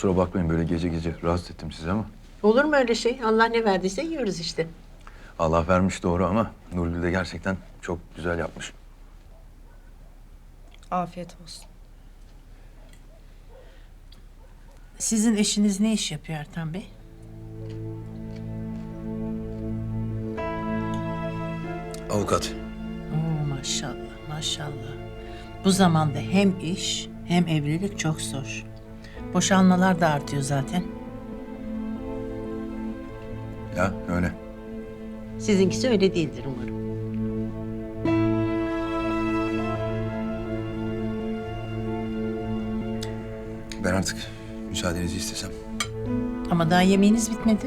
Kusura bakmayın böyle gece gece rahatsız ettim sizi ama. Olur mu öyle şey? Allah ne verdiyse yiyoruz işte. Allah vermiş doğru ama Nurgül de gerçekten çok güzel yapmış. Afiyet olsun. Sizin eşiniz ne iş yapıyor Ertan Bey? Avukat. Oo maşallah maşallah. Bu zamanda hem iş hem evlilik çok zor. Boşanmalar da artıyor zaten. Ya öyle. Sizinkisi öyle değildir umarım. Ben artık müsaadenizi istesem. Ama daha yemeğiniz bitmedi.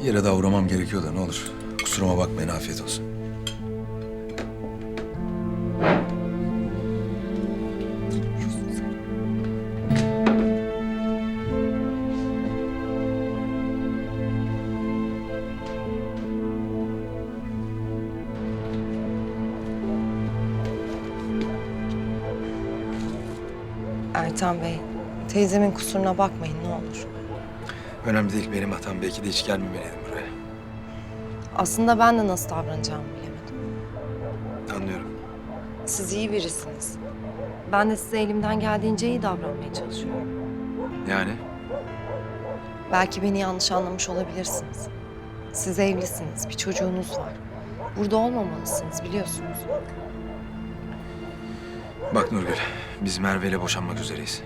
Bir yere daha uğramam gerekiyor da ne olur. Kusuruma bakmayın afiyet olsun. Ertan Bey, teyzemin kusuruna bakmayın ne olur. Önemli değil benim hatam. Belki de hiç gelmemeliydim buraya. Aslında ben de nasıl davranacağımı bilemedim. Anlıyorum. Siz iyi birisiniz. Ben de size elimden geldiğince iyi davranmaya çalışıyorum. Yani Belki beni yanlış anlamış olabilirsiniz. Siz evlisiniz, bir çocuğunuz var. Burada olmamalısınız biliyorsunuz. Bak Nurgül, biz Merve ile boşanmak üzereyiz.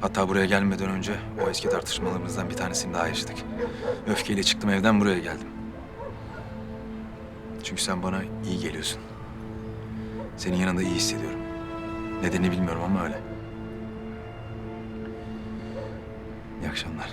Hatta buraya gelmeden önce o eski tartışmalarımızdan bir tanesini daha yaşadık. Öfkeyle çıktım evden buraya geldim. Çünkü sen bana iyi geliyorsun. Senin yanında iyi hissediyorum. Nedenini bilmiyorum ama öyle. İyi akşamlar.